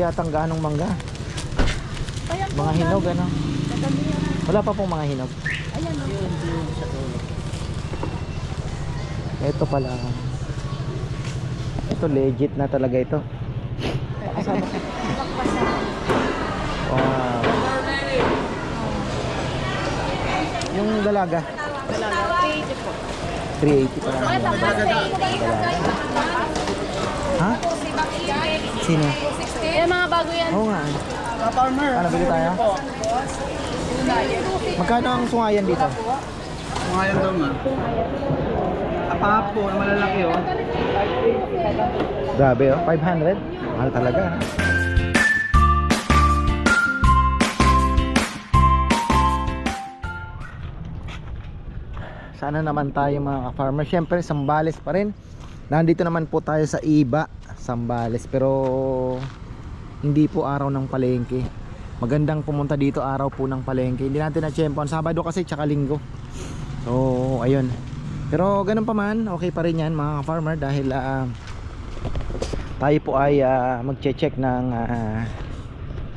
yatang ganong mangga. Ayan Mga hinog ano. Yan. Wala pa pong mga hinog. Ayan o. Yun, yun sa dulo. Ito pala. Ito legit na talaga ito. Wow. Yung dalaga, Dalaga. 380 po. 380 pa lang. Ha? Sino? Eh, mga bago yan. Oo nga. farmer. Ano, bili tayo? Magkano ang sungayan dito? Ngayon daw nga. Apapo, malalaki oh. Grabe oh, 500. Mahal talaga. ah. Sana naman tayo mga farmer Siyempre, Sambales pa rin. Nandito naman po tayo sa Iba, Sambales. Pero hindi po araw ng palengke. Magandang pumunta dito araw po ng palengke. Hindi natin na tiyempo. Sabado kasi tsaka linggo. So, ayun. Pero ganun pa man, okay pa rin yan mga farmer dahil ah, tayo po ay ah, magche-check ng ah,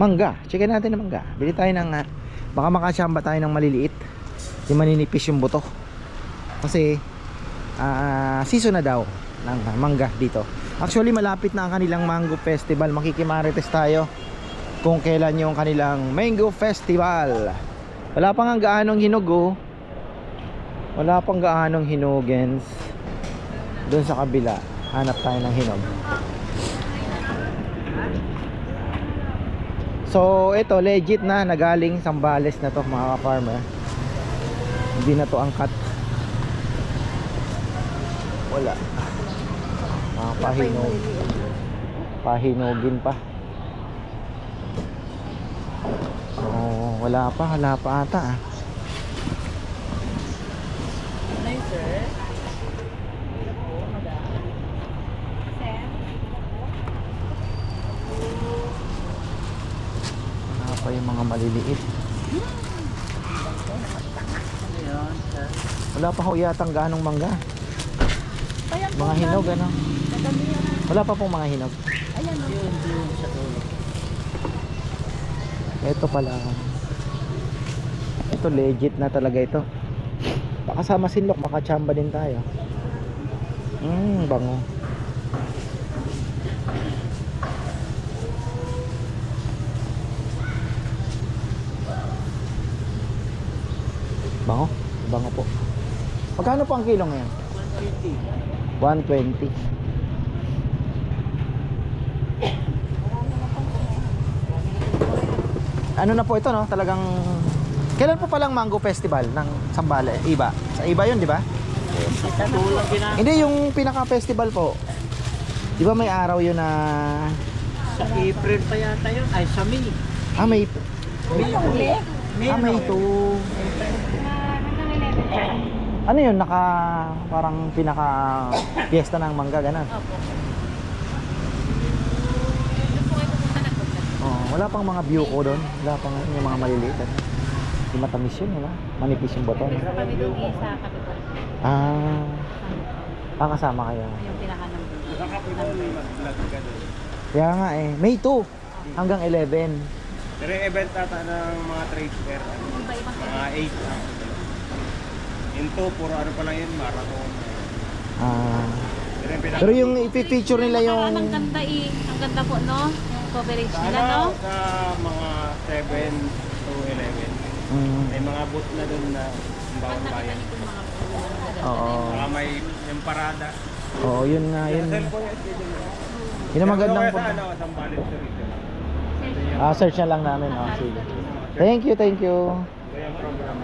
mangga. Checkin natin ng mangga. Bili tayo ng ah, baka makasamba tayo ng maliliit. Yung maninipis yung buto. Kasi ah, season na daw ng mangga dito. Actually malapit na ang kanilang mango festival. Makikimarites tayo kung kailan yung kanilang mango festival. Wala pang ang gaanong hinog oh. Wala pang gaanong hinugens. Doon sa kabila, hanap tayo ng hinog. So, ito legit na nagaling Sambales na to mga farmer. Hindi na to angkat. Wala. Pahinog. Pahinugin pa. So, wala pa, wala pa ata ah. Wala pa yung mga maliliit. Wala pa ho yatang ganong mangga. Mga hinog ano. Wala pa pong mga hinog. Ayan o. Yun, yun sa dulo. Ito pala. Ito legit na talaga ito. Baka sa Masinlok, makachamba din tayo. Mmm, bango. Bango? Bango po. Magkano po ang kilo ngayon? 120. 150. Ano na po ito no? Talagang kailan po palang mango festival ng Sambales iba. Sa iba yun di ba? Hindi yung pinaka festival po. Di ba may araw yun na Sa April pa yata yun. Ay, sa May. ah may May huli. May? Ah may ito ano yun? Naka parang pinaka fiesta ng mangga ganun. Oh, wala pang mga view ko doon wala pang yung mga maliliit ano? Di matamis yun, wala? Manipis yung bato. no? Kami doon sa kapital. Ah, ah, kasama kayo. Yung pinaka ng Kaya nga eh, May 2 hanggang 11. Pero yung event ata ng mga trade fair, ano, mga 8 lang. Into, puro ano pa lang yun, marathon. Ah, Pero yung yung i-feature nila yung Ang ganda eh. Ang ganda po, no? Coverage nila, ano, no? sa mga 7 to 11. mm, May mga booth na dun na ang Pag bawang nakita bayan. niyo po yung mga Oo. Saka may yung parada. Oo, yun nga yun. Cellphone yung. Yun ang magandang. Sa ano, sa to. Ah, search na lang namin. Oh, sige. Thank you, thank you. Ito yung program.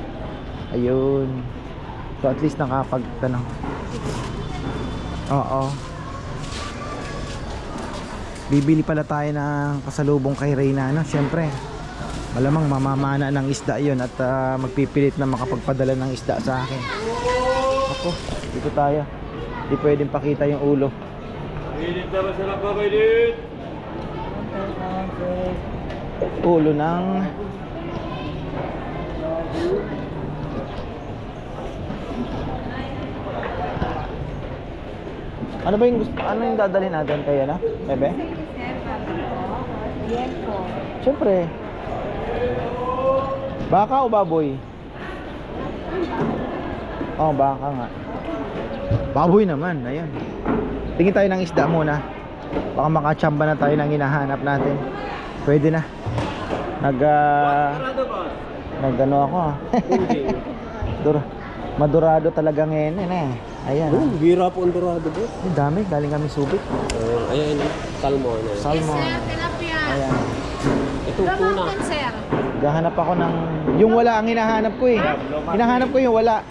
Ayun. So at least nakapag tanong. Oo. Bibili pala tayo ng pasalubong kay Reyna, no? Siyempre. Malamang mamamana ng isda 'yon at ah, magpipilit na makapagpadala ng isda sa akin. Ako, dito tayo. Hindi pwedeng pakita yung ulo. Ulo ng Ano ba yung gusto, ano yung dadalhin natin kaya na? Bebe? Po. Siyempre. Baka o baboy? Oh, baka nga. Baboy naman, ayun. Tingin tayo ng isda muna. Baka makachamba na tayo ng hinahanap natin. Pwede na. Nag ah, nag ano ako ah. Dur madurado talaga ngayon eh. Ayan. Oh, bira po ang dorado boss. Ang dami, galing kami subik. Uh, ayan, salmon. Ayan. Salmon. tilapia. Ayan. Ito tuna. sir. Gahanap ako ng yung wala ang hinahanap ko eh. Hinahanap ko yung wala.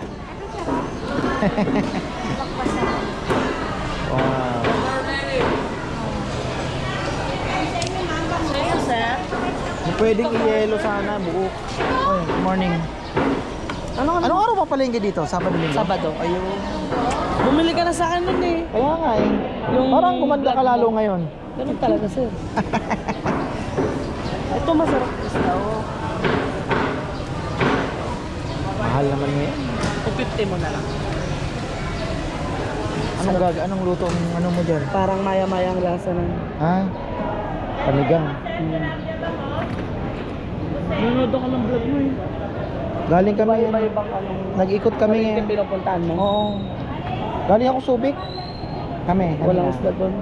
wow. Sir. Pwedeng i-yelo sana buo. Good morning. Ano Anong araw pa palengke dito? Sabado linggo? Sabado. Ayun. Bumili ka na sa akin nun eh. Kaya nga eh. Yung Parang gumanda ka lalo ngayon. Ganun talaga sir. Ito masarap oh. Mahal naman ngayon. 250 mo na lang. Anong gaga? Anong luto ang ano mo dyan? Parang maya-maya ang lasa ng... Ha? Panigang. Hmm. Nanonood ako ng vlog mo eh. Galing kami. Iba-ibang anong... Nag-ikot kami ngayon. pinupuntahan mo? Oo. Galing ako Subic. Kami. Walang kanina. isda doon.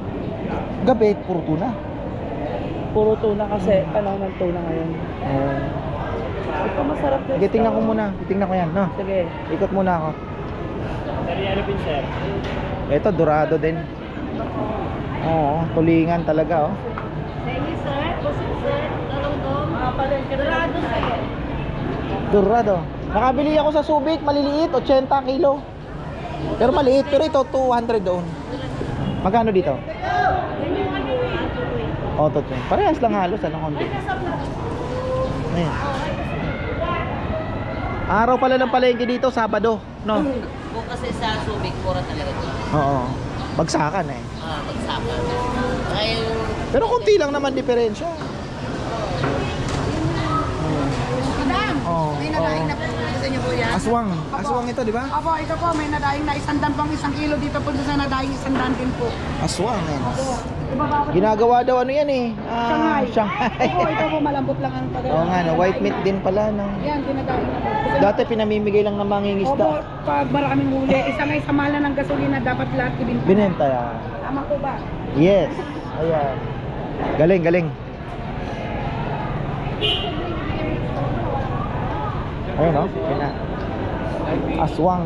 Gabi, puro tuna. Puro tuna kasi panahon ng tuna ngayon. Oo. Ito masarap din. Sige, tingnan ko muna. Tingnan ko yan, no? Sige. Ikot muna ako. Ano pin sir? Ito, dorado din. Oo, tulingan talaga, oh. Thank you, sir. Pusit, sir. Dalawang Mga palengke. Dorado, sir. Dorado. Nakabili ako sa Subic, maliliit, 80 kilo. Pero maliit, pero ito 200 doon. Magkano dito? Oh, to Parehas lang halos, ano konti. Ayan. Araw pala ng palengke dito, Sabado, no? Kung kasi sa Subic, pura talaga ito. Oo. Bagsakan eh. Ah, bagsakan. Kaya yung Pero konti lang naman diferensya. Madam, Oo. May nadaing na po. Niyo po yan? Aswang. Aswang ito, di ba? Opo, ito po, may nadaing na isang dan pang isang kilo. Dito po sa nadaing isang dan din po. Aswang. Yan. Ginagawa daw ano yan eh. Ah, Shanghai. Shanghai. Opo, ito po, malambot lang ang pag Oo nga, no, white meat din pala. No. Yan, dinadaing na po. Kasi- Dati pinamimigay lang ng Opo, mangingisda. pag maraming huli, isa nga sa mahal na ng gasolina, dapat lahat ibinta. Binenta yan. Tama po ba? Yes. Ayan. Galing, galing. Ayun yun na. Aswang.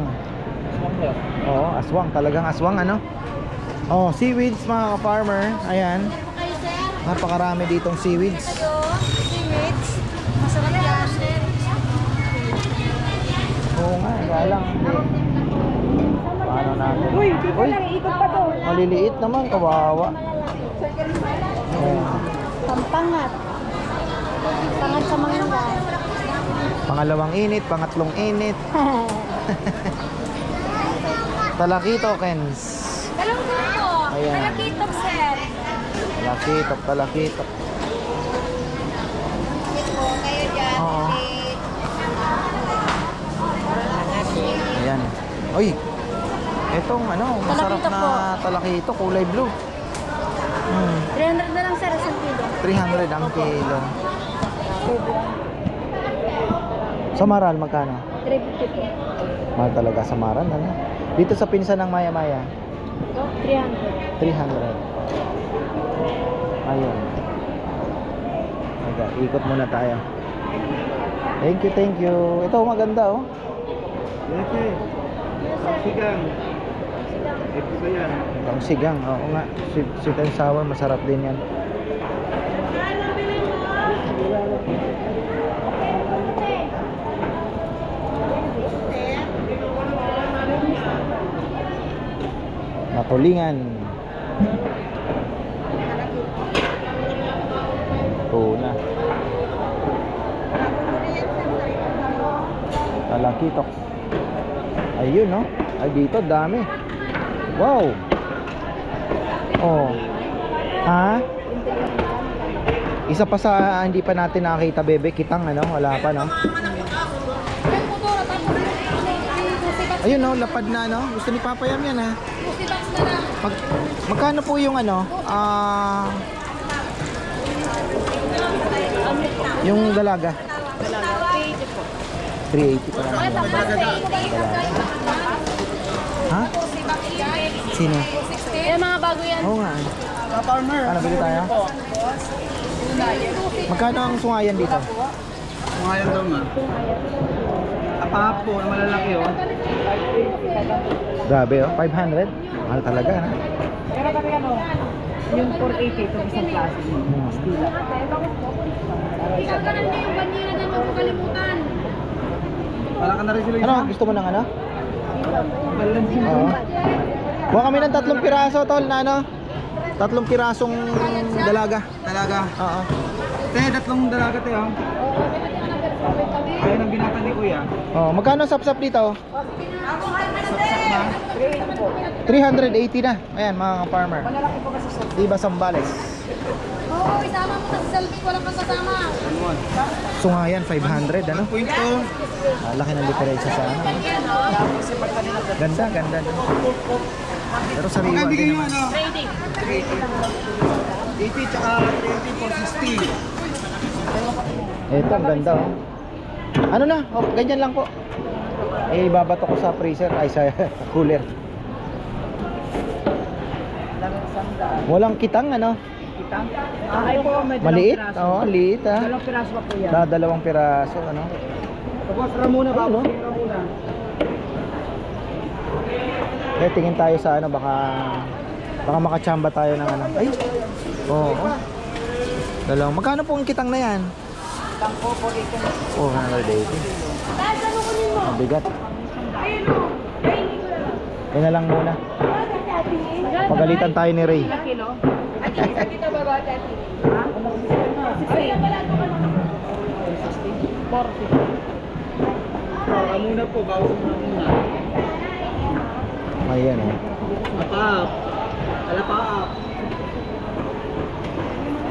Oo, aswang. Talagang aswang ano? Oh, seaweeds mga ka-farmer. Ayan. Napakarami ditong seaweeds. Seaweeds. Masarap yan, sir. Oo nga, kaya lang. Paano natin? Uy, dito lang, ikot pa to. Maliliit naman, kawawa. Ayan. Pampangat. Pangat sa mangga. Pangalawang init, pangatlong init. Talakito, Kens. Dalawang grupo. Ayan. Talakitok, sir. Talakitok, talakitok. Oo. Ayan. Uy, etong ano, masarap na talakito, kulay blue. Hmm, 300 na lang, sir. Isang kilo. 300 ang kilo. Sa Maral, magkano? 350 po. Mahal talaga sa Maral, ano? Dito sa pinsan ng Maya Maya, 300. 300. Ayun. Aga, ikot muna tayo. Thank you, thank you. Ito maganda oh. Okay. Sigang. Ito ba yan? Ang sigang, oo nga. Sweet, sweet and sour, masarap din yan. Natulingan. Tuna. Talakitok. Ayun, no? Ay, dito, dami. Wow! Oh. Ha? Isa pa sa hindi pa natin nakakita, bebe, kitang ano, wala pa, no? Ayun, no, lapad na, no? Gusto ni Papa Yam yan, ha? Mag, magkano po yung ano? Ah... Yung dalaga. 380 pa lang. Ha? Sino? Eh, mga bago yan. Oo nga. Ano, bili tayo? Magkano ang sungayan dito? Ngayon daw nga. Apapo na malalaki oh. Grabe oh, 500? Mahal talaga ha? Pero kami ano, yung 480 itong isang klase. Hmm. Gagalan niyo yung banyera na huwag mo kalimutan. Wala ka na rin sila Ano, gusto mo ng ano? Oo. Kuha kami ng tatlong piraso tol na ano? Tatlong pirasong dalaga. Talaga. Oo. Te, tatlong dalaga te oh. Oh, magkano sapsap dito? 380 na. Ayan mga farmer. Diba Sambales? Oo, isama mo sa selfie, walang kasama. Sungayan 500 ano? Point to. Ah, laki ng diferensya sa ano. Ganda, ganda. Pero sariwa Magkano bigay din nyo naman. ano? 80 tsaka 20 for 60. Ito, ang ganda oh. Ano na? Oh, ganyan lang po. Eh, ibabato ko sa freezer, ay sa cooler. Walang kitang ano? Ay po, may dalawang Maliit? piraso. Oo, oh, liit ah. Dalawang piraso po yan. Da, dalawang piraso ano? Tapos ra muna ba? Ano? Ra muna. Eh, tingin tayo sa ano, baka baka makachamba tayo ng ano. Ay. Oo. Oh, Dalawang. Magkano po ang kitang na yan? Lang po, 480. 480. Mabigat. Yan na lang muna. Pagalitan tayo ni Ray. Muna po, na muna. Ayan oh. Apap. Alapaap.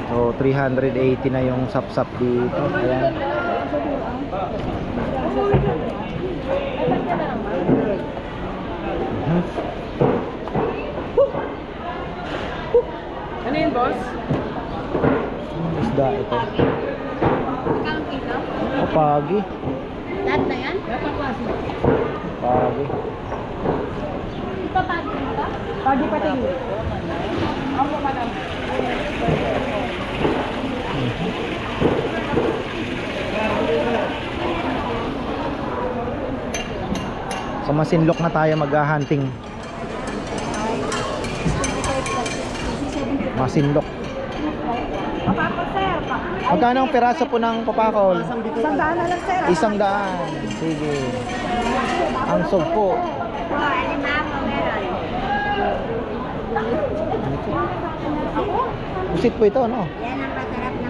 So 380 na yung sapsap dito. Ayan. Ano yun, boss? Isda ito. Pagi. Lahat na yan? Pagi. Ito pa mo ba? Pagi pa tingin. Ako, madam. Sa Masinlok na tayo mag-hunting. Masinlok. Magkano ang piraso po ng papakol? Isang daan na lang, sir. Isang daan. Sige. Ang sog po. Pusit po ito, no? Yan ang masarap na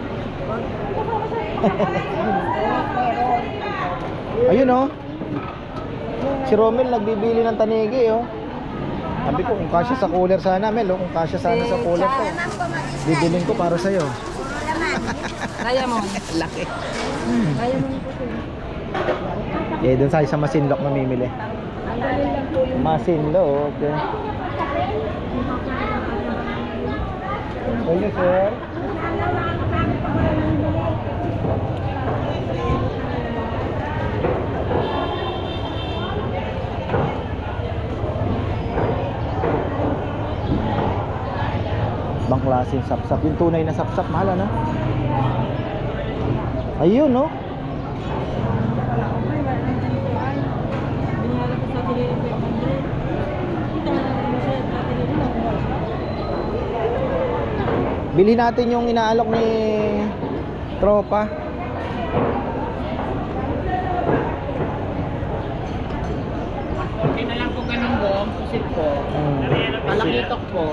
Ayun, oh. Si Romel nagbibili ng tanigi, oh. Sabi ko, kung kasya sa cooler sana, Mel, oh. Kung kasya sana sa cooler to. Bibilin ko para sa'yo. Kaya mo. Laki. Eh, dun sa sa Masinlok mamimili. Masinlok. eh. Thank you, sir. Bang klaseng sapsap. Yung tunay na sapsap, mahal ano? Ayun, no? Bili natin yung inaalok ni tropa. Okay na lang po ganun bom, pusit po. Mm. Palakitok po.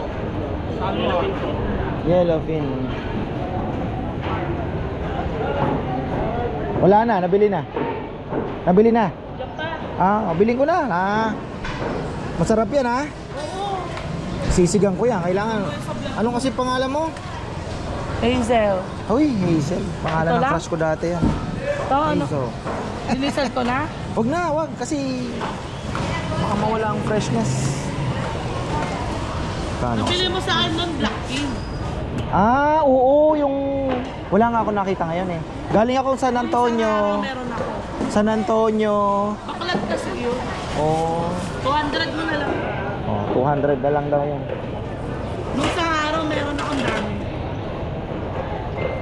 Yellowfin. Wala na, nabili na. Nabili na. Ah, bilhin ko na. Ah. Masarap 'yan, ha? Sisigang ko 'yan. Kailangan. Anong kasi pangalan mo? Hazel. Uy, Hazel. Pangalan Ito ng lang? crush ko dati yan. Ito, ano? Hazel. Ko na? Wag na, wag. Kasi baka mawala ang freshness. Kano? Bili mo sa akin ng Black King. Ah, oo, yung Wala nga ako nakita ngayon eh. Galing ako sa San Antonio. Meron ako. San Antonio. Baklat kasi yun. Oh, 200 mo na lang. oh 200 na lang daw yan. Nung sa araw, meron akong dami.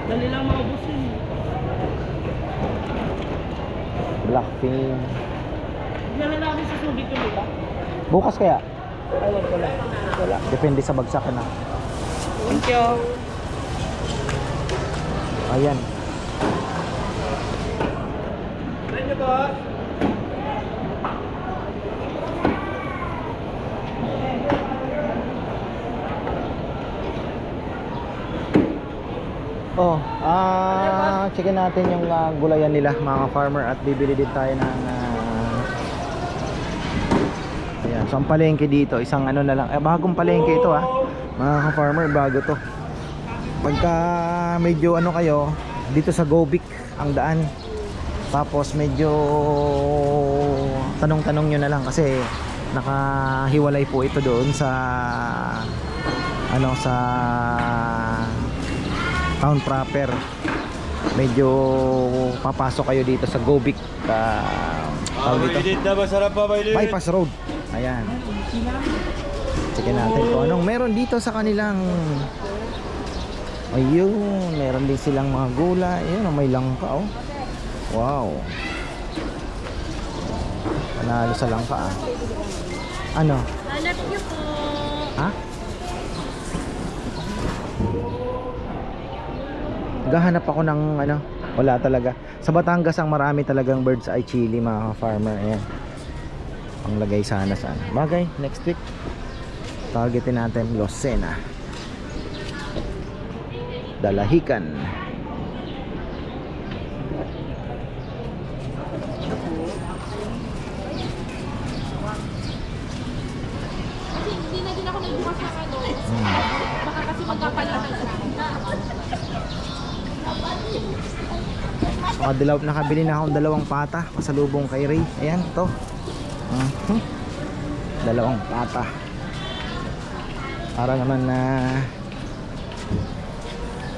Dali lang maubos yun. Blackpink. Na namin sa Subic yung iba. Bukas kaya? Ko lang. Wala. Depende sa bagsak na. Thank you. Ayan. Oh, ah, checkin natin yung ah, gulayan nila mga farmer at bibili din tayo ng ah, Ayan, so ang palengke dito, isang ano na lang. Eh, bagong palengke ito ah. Mga farmer bago to. Pagka medyo ano kayo, dito sa Gobic ang daan. Tapos medyo tanong-tanong nyo na lang kasi nakahiwalay po ito doon sa ano sa town proper. Medyo papasok kayo dito sa Gobic uh, tawag dito. Bypass Road. Ayan. Check natin kung anong meron dito sa kanilang Ayun, meron din silang mga gulay. Ayun, may langka oh. Wow. Panalo sa langka ah. Ano? Hanap niyo po. Ha? Gahanap ako ng ano, wala talaga. Sa Batangas ang marami talagang bird's eye chili mga farmer. Ayan. Ang lagay sana sana. Bagay, next week. Targetin natin Lucena. Dalahican. Hindi na din ako nagbukas ng ano. Hmm. Baka kasi magkapalitan sa So, dilaw, nakabili na akong dalawang pata pasalubong kay Ray. Ayan, to. Mhm. Dalawang pata. Para naman na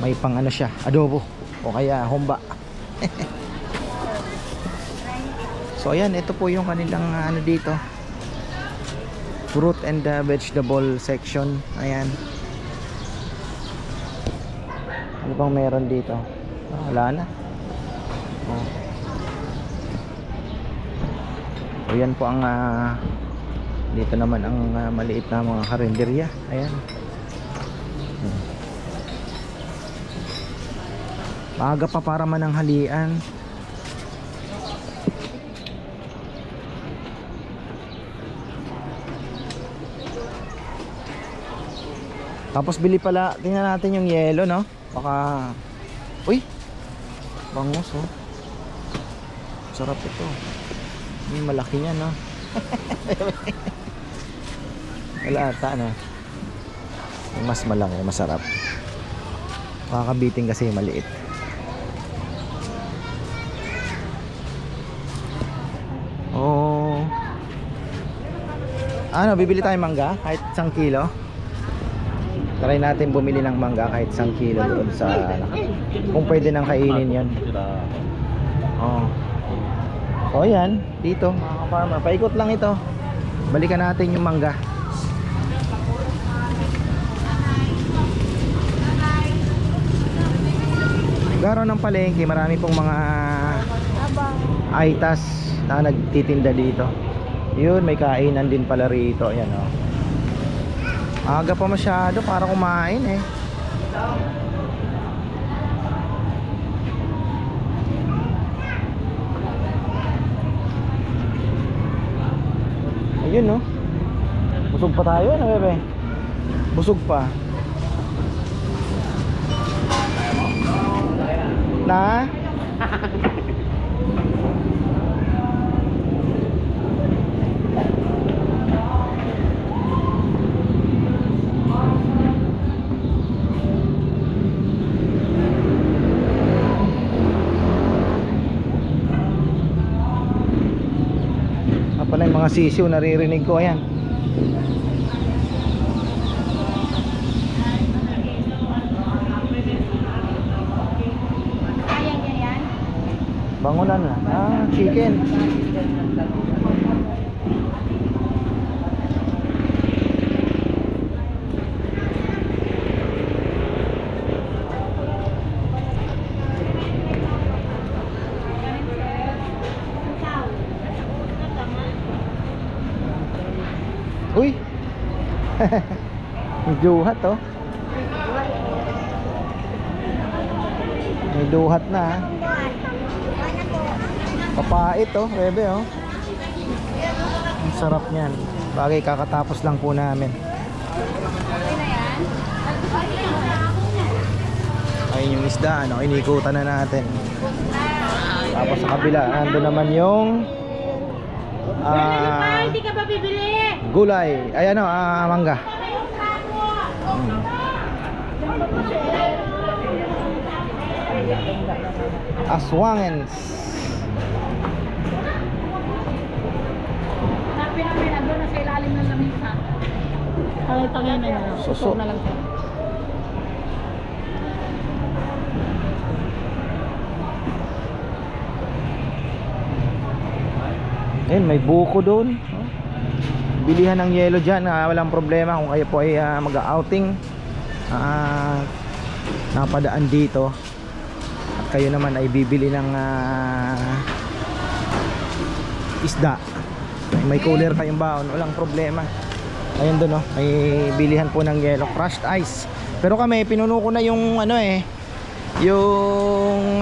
may pang ano siya, adobo o kaya humba. so ayan, ito po yung kanilang ah, ano dito. Fruit and ah, vegetable section. Ayan. Ano bang meron dito? Ah, wala na. Oh. So po ang ah, dito naman ang ah, maliit na mga karinderya. Ayan. Hmm. Maaga pa para man ang halian. Tapos bili pala, tingnan natin yung yelo, no? Baka Uy. Bangus, oh. Sarap ito. May malaki yan, no? Wala ata, no? Yung mas malaki, masarap. Makakabiting kasi maliit. Oh. Ano, bibili tayong mangga? Kahit isang kilo? Try natin bumili ng mangga kahit isang kilo doon sa kung pwede nang kainin yon. Oh. So yan, dito mga farmer. Paikot lang ito. Balikan natin yung mangga. Garo ng palengke, marami pong mga aitas na nagtitinda dito. Yun, may kainan din pala rito. Ayan oh. Aga pa masyado para kumain eh. Ayun no. Busog pa tayo ano bebe? Busog pa. Na? mga sisiw naririnig ko. Ayan. Bangunan na. Ah chicken. May duhat oh. May duhat na ah. Papait oh, bebe oh. Ang sarap niyan. Bagay kakatapos lang po namin. Ayun yung isda, ano, inikutan na natin. Tapos sa kabila, ando naman yung ah, Hindi ka bibili? gulay. Ay ano, ah, mangga. Aswangens. Doon na sa ilalim ng lamisa. Ay, tangin na yun. Suso. na lang siya. Ayun, may buko doon. Bilihan ng yelo dyan, ah, walang problema kung kayo po ay ah, mag-outing. Ah, napadaan dito. Kayo naman ay bibili ng ah, isda. May cooler kayong baon, walang problema. Ayun doon, oh, may bilihan po ng yelo, crushed ice. Pero kami, pinuno ko na yung ano eh, yung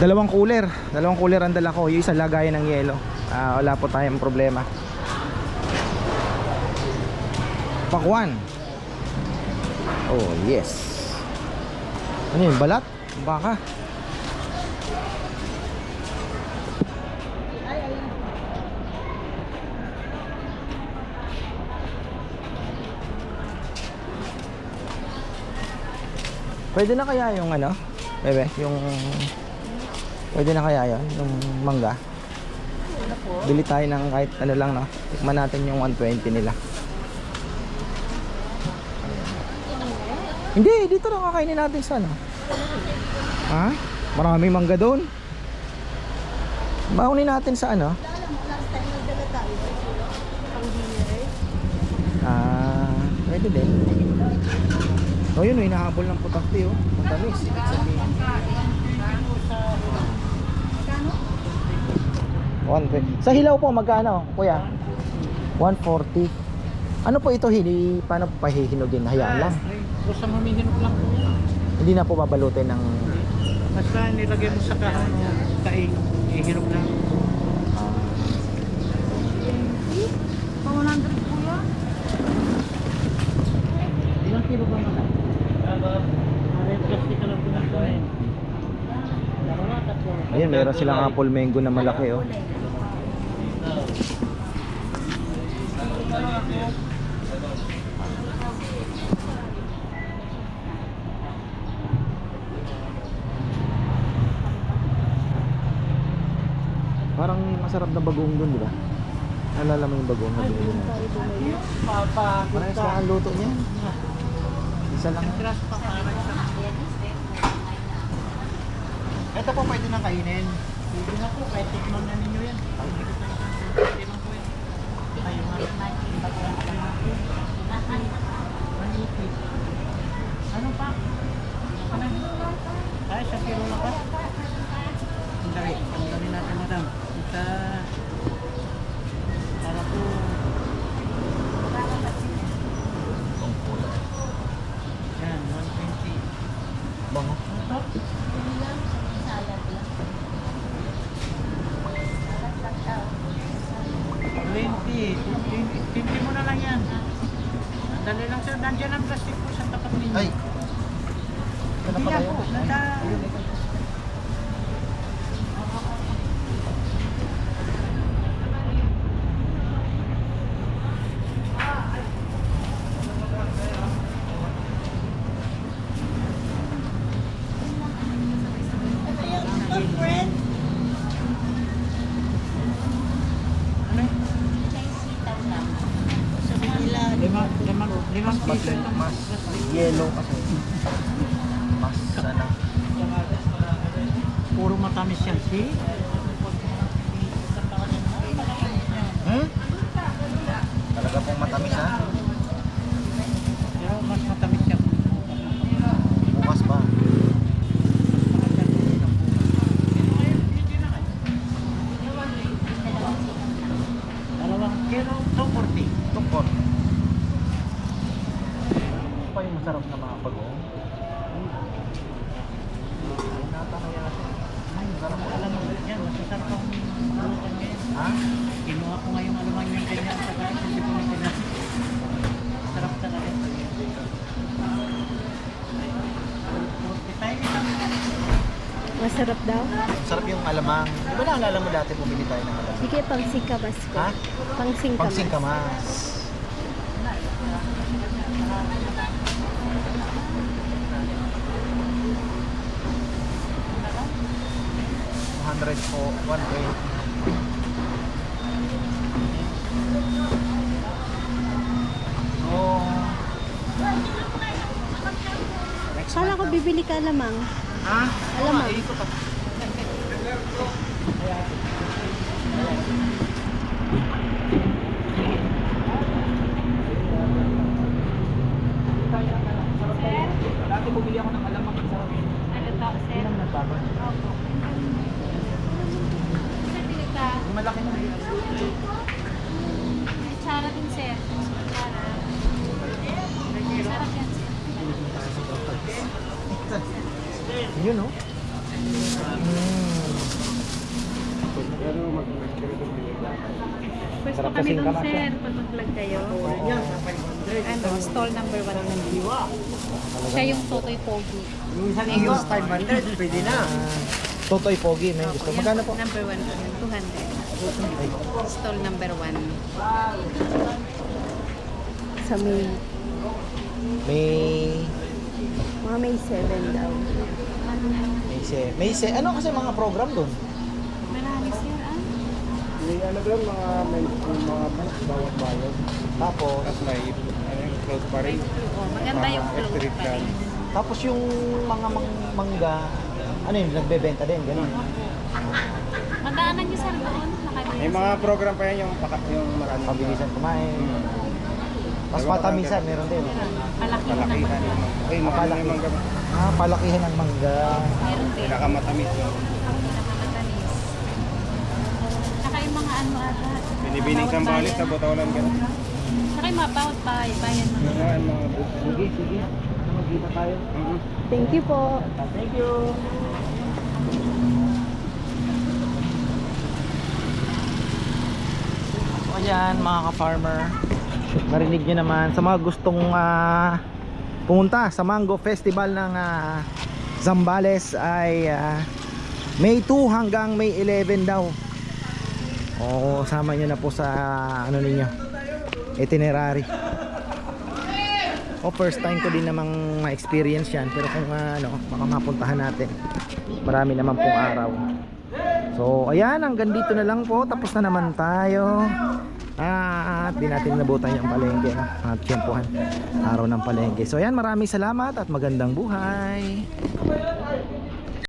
dalawang cooler dalawang cooler ang dala ko yung isa lagayan ng yelo Ah, wala po tayong problema pakwan oh yes ano yun balat baka Pwede na kaya yung ano, bebe, yung Pwede na kaya yun, yung mangga? Bili tayo ng kahit ano lang, no? Tikman natin yung 120 nila. Hindi, dito na kakainin natin sa ano. Ha? Maraming mangga doon. Baunin natin sa ano? Ah, pwede din. Oh, yun, hinahabol ng putakti, oh. Matamis. One Sa hilaw po magkano, kuya? 140. Ano po ito hili? Paano pahihinugin? Hayaan lang. Basta mamihinog lang po yan. Hindi na po babalutin ng Basta nilagay mo sa kahon o kaing, ihinog lang. Ilang kilo ba mga? Ayun, meron silang apple mango na malaki oh. Parang masarap na bagong doon, di ba? Nalala mo yung bagong na doon? Papa, Parang sa ang luto niya. Isa lang. Ito po pwede nang kainin. Pwede na po, kahit tikman na ninyo yan. Hindi ko tayo pwede lang po yan. Tayo nga. Manipit. Ano pa? Ano? Ay, sa kilo na pa? Sandali, sandali natin madam. Isa, para po, yan, 120. Bango. Ito? Twenty. Twenty. Twenty mo na lang yan. Dali lang sir. Nandiyan ang plastic po sa tapat ninyo. Ay. Hindi na po. Nanda. Ano? Limang, limang, limang piso itong mas plastic. yellow kasi. Mas ano. matamis yan. Si? Hmm? Talaga pong matamis ha. Pero mas matamis yan. Bukas pa. Dalawang kilo, 240. Tukot. Ano pa yung masarap na mga bagong? Ay, parang alam mo yan. Masasarap ang bulutan ngayon. Ha? Kinuha ko ngayong alamang yung ganyan sa kahit hindi ko na pinas. Sarap talaga. 45 lang. Masarap daw. Sarap yung alamang. Di ba naalala mo dati bumili tayo ng alamang? Sige, pang singkamas ko. Ha? Pang singkamas. Pangsing kamas. Hundred po, one twenty. Oh. Kala ko bibili ka lamang. Ha? Alamang. Dati bumili ako ng alamang. Sarap. Ano to, sir? Ilang nagbago? Sir, bili ka. Yung malaki na. May tsara din, sir. Tsara. Masarap yan, sir. Yun oh. Mm. Pwesto Sarap kami kasing dun, kamas sir. yan. Pag mag-vlog kayo. Ano, stall number one ng Diwa. Siya yung Totoy Pogi. Minsan yung 500, pwede na. Totoy Pogi, may gusto. Opo, Magkano po? Number one, 200. Stall number one. Sa May. May Mga May 7 daw. may se, may se, ano kasi mga program doon? Marami, sir, ah. May ano doon, mga, may, mga bawat bayan. Tapos Tapos may ano, yung close pa rin. Oh, maganda yung Mga flow pa rin. Tapos yung mga mang, mangga, ano yun, nagbebenta din, ganun. Madaanan niyo, sir, doon. Nakabili. May mga program pa yan yung, paka, yung maraming Pabilisan kumain. Tapos ko patamisan, meron din. Palakihan. naman. Okay, mga Palaki. yung mga Ah, palakihan ng mangga. Meron din. pinakamatamis. yung Pinakamatamis. Saka yung mga ano ata. Binibining bawat bayan. sa Botolan. Ganun. Saka yung mga bawat bahay, bayan mga. Yung mga. Sige, Magkita tayo. Thank you po. Thank you. So ayan mga ka-farmer Narinig nyo naman sa mga gustong ah, pumunta sa Mango Festival ng ah, Zambales ay ah, May 2 hanggang May 11 daw Oo, sama nyo na po sa ano ninyo itinerary o first time ko din namang ma-experience yan. Pero kung ah, ano, baka mapuntahan natin. Marami naman pong araw. So ayan hanggang dito na lang po. Tapos na naman tayo. Ah, at di natin nabutan yung palengke no? at tiyempuhan. Araw ng palengke. So ayan maraming salamat at magandang buhay